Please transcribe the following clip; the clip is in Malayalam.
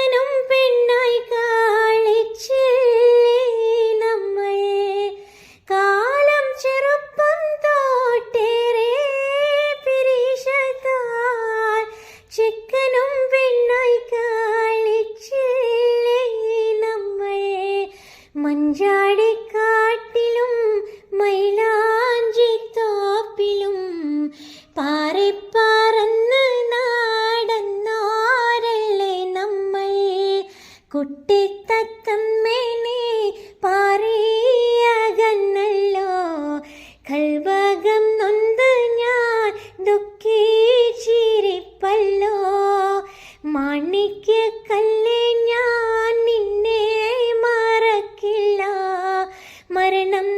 മകനും പെണ്ണായി കാളിച്ചില്ലേ കാലം ചെറുപ്പം മഞ്ചാടിക്കാട്ടിലും മൈലാഞ്ചി തോപ്പിലും പാറിപ്പാ കുട്ടിത്തത്തമ്മേനെ പാറിയകന്നല്ലോ. കൽവകം നൊന്ത് ഞാൻ ദുഃഖിച്ചിരിപ്പല്ലോ മാണിക്യ കല്ലേ ഞാൻ നിന്നെ മറക്കില്ല. മരണം